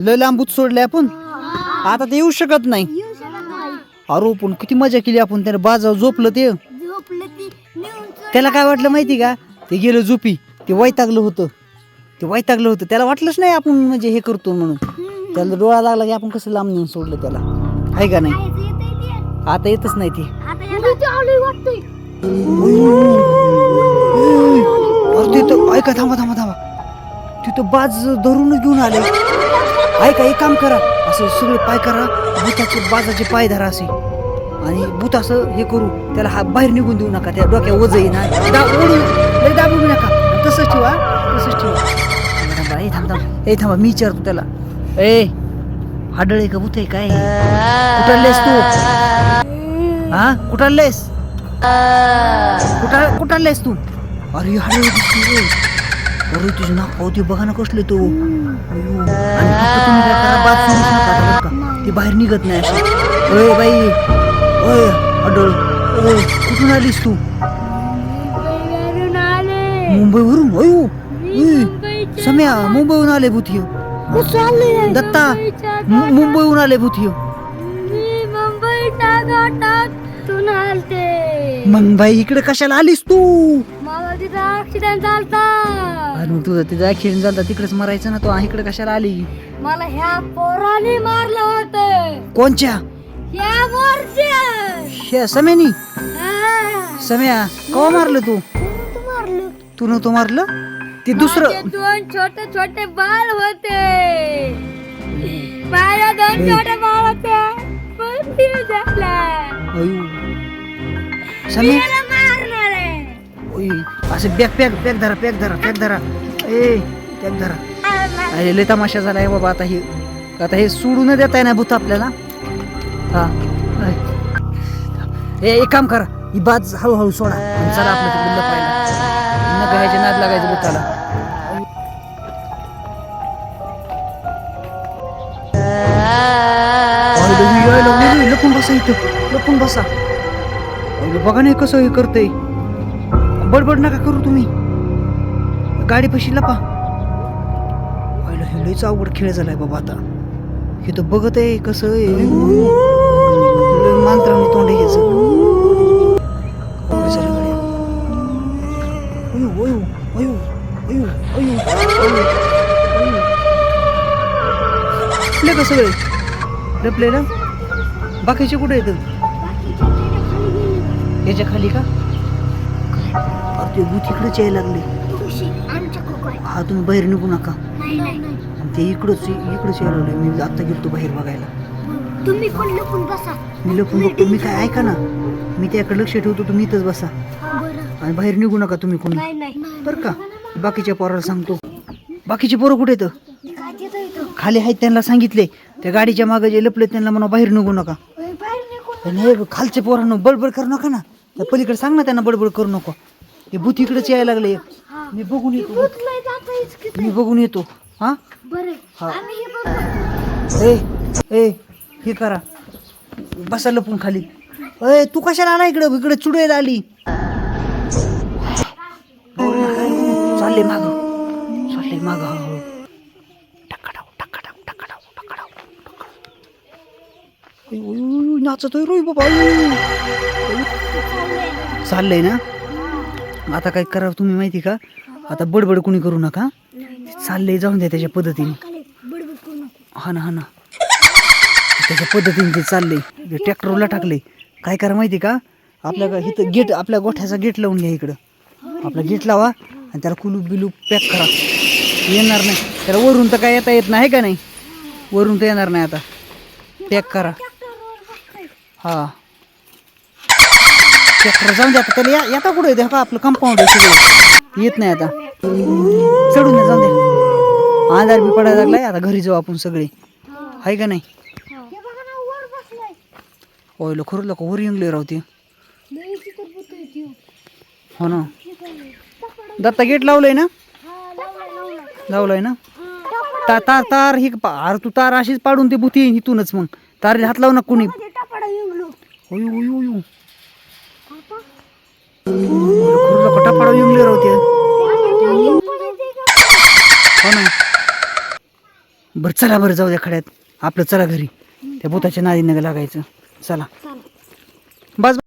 लय लांबूच सोडले आपण. आता ते येऊ शकत नाही. अरो अरे हो, पण किती मजा केली आपण त्याने बाजावर झोपलं ते. त्याला काय वाटलं माहिती का? ते गेलं झोपी ते वैतागलं होतं. ते वैतागलं होतं. त्याला वाटलंच नाही आपण म्हणजे हे करतो म्हणून. त्याला डोळा लागला की आपण कसं लांब नेऊन सोडलं त्याला. आहे का नाही? आता येतच नाही ते. तिथं ऐका थांबा थांबा थांबा. तिथं बाज धरूनच घेऊन आले. ऐका एक काम करा. असं सगळे पाय करा. भूताचे बाजाचे पाय धरा असे. आणि भूत असं हे करू. त्याला हा बाहेर निघून देऊ नका. त्या डोक्या वज ना दा ओढू लय दाबू नका. तसंच ठेवा. तसंच ठेवा. ए थांब थांब. ए थांबा मी विचारतो त्याला. ए हाडळ आहे का भूत आहे? काय? कुठं तू? हा? कुठं लेस कुठं कुठं आलेस तू? अरे हाडळ अरे तुझं नाक ते बघा ना कसले तो. अयो. आणि फक्त तुम्ही काय करा बात सोडूच नका आता बरं का? ती बाहेर निघत नाही ओय बाई. ओय अडळ. ओय कुठून आलीस तू? मुंबईवरून आले. मुंबईवरून? अयो. मी ओय. मुंबईच्या- सम्या मुंबईहून आले भूतियो चालले? दत्ता मुंबईच्या मु- मुंबईहून आले भूतियो मी मुंबईच्या घाटातून आलते. मग बाई इकडे कशाला आलीस तू? मला तिथं ऍक्सिडेंट झालता. तुझं तिथं ऍक्सिडेंट झाला तिकडेच मरायचं ना तू इकडे कशाला आली? मला ह्या पोराने मारलं होतं कोणच्या? ह्या हा. सम्या कवा मारलं तू? तू मारलं? तू नव्हतं मारलं? ते दुसरं दोन छोटे छोटे बाळ होते. माझ्या दोन छोटे बाळ होते. पण ते झाला. अयो मारणार आहे. ओय, असं बॅग पॅक पॅक धरा पॅक धरा पॅक धरा. ए पॅक धरा. अरे लय तमाशा झाला आहे बाबा आता हे. आता हे सोडू न देता ना भूत आपल्याला. हा. ए एक काम करा. ही बाज हळूहळू सोडा. आणि चला आपलं तिकडे लपायला नका ह्याच्या नाद लागायचं भूताला. लपून बसा इथं. लपून बसा. अरे, बघा नाही कसं हे करतंय. बडबड नका करू तुम्ही. गाडी पशी लपा पहिलं हे लयच अवघड खेळ झालाय बाबा आता. हे तर बघत आहे कसं आहे. लय मांजराने तोंड घ्यायचं ह्याचं. अवघड झालं गड्या. अयो, अयो, अयो, बाकीचे कुठे येतं याच्या खाली का? अरे ते भूत इकडेच यायला लागले. हा तुम्ही बाहेर निघू नका. नाही नाही. आणि ते इकडंच इकडंच यायला लागले. मी आता गेलो बाहेर बघायला. तुम्ही पण लपून बसा. मी लपून बघतो. मी काय ऐका ना. मी त्याकडे लक्ष ठेवतो तुम्ही इथंच बसा. आणि बाहेर निघू नका तुम्ही कोणी. बरं का? बाकीच्या पोराला सांगतो. बाकीचे पोरं कुठे येतं खाली आहेत त्यांना सांगितले. त्या गाडीच्या मागे जे लपले त्यांना म्हणा बाहेर निघू नका. ओय, बाहेर निघून आणि हे खालचे पोरांनो बडबड करू नका ना. त्या पलीकडे सांग ना त्यांना बडबड करू नको. हे भूत इकडेच यायला लागले. मी बघून येतो. मी बघून येतो. हा? बरं हा. हे ए ए हे करा. बसा लपून खाली. ए तू कशाला आला इकडे? इकडे चुडायला आली. चालले माग. चालले माग. नाचतोय रोय बाबा. चाललंय ना? आता काय करा तुम्ही माहिती का? आता बडबड कुणी करू नका. चाललंय जाऊन द्या त्याच्या पद्धतीने. हा ना हा ना. त्याच्या पद्धतीने ते चालले ट्रॅक्टरला टाकले काय करा माहिती का? आपल्या इथं गेट आपल्या गोठ्याचा गेट लावून घ्या इकडं. आपला गेट लावा आणि त्याला कुलूप बिलूप पॅक करा. येणार नाही. त्याला वरून तर काय येता येत नाही का नाही? वरून तर येणार नाही आता. पॅक करा. हा. जाऊन द्या त्याला या येता कुठे? येते का आपलं कंपाऊंड आहे येत नाही आता. चढून द्या जाऊन द्या आधार बी पडायला लागलाय. आता घरी जाऊ आपण सगळे. आहे का नाही? हे ओयलो खरं लोक वर येंगले राहते. हो ना. दत्ता गेट लावलंय ना? लावलाय, ना. ता तार तार ही अरे तू तार अशीच पाडून ते भूती इथूनच मग. तार हात लावू ना कुणी. मध्ये टापाडा येऊन राहते हो ना. बरं चला बरं जाऊ द्या खड्यात. आपलं चला घरी. त्या भूताच्या नादीनं लागायचं. चला. बस.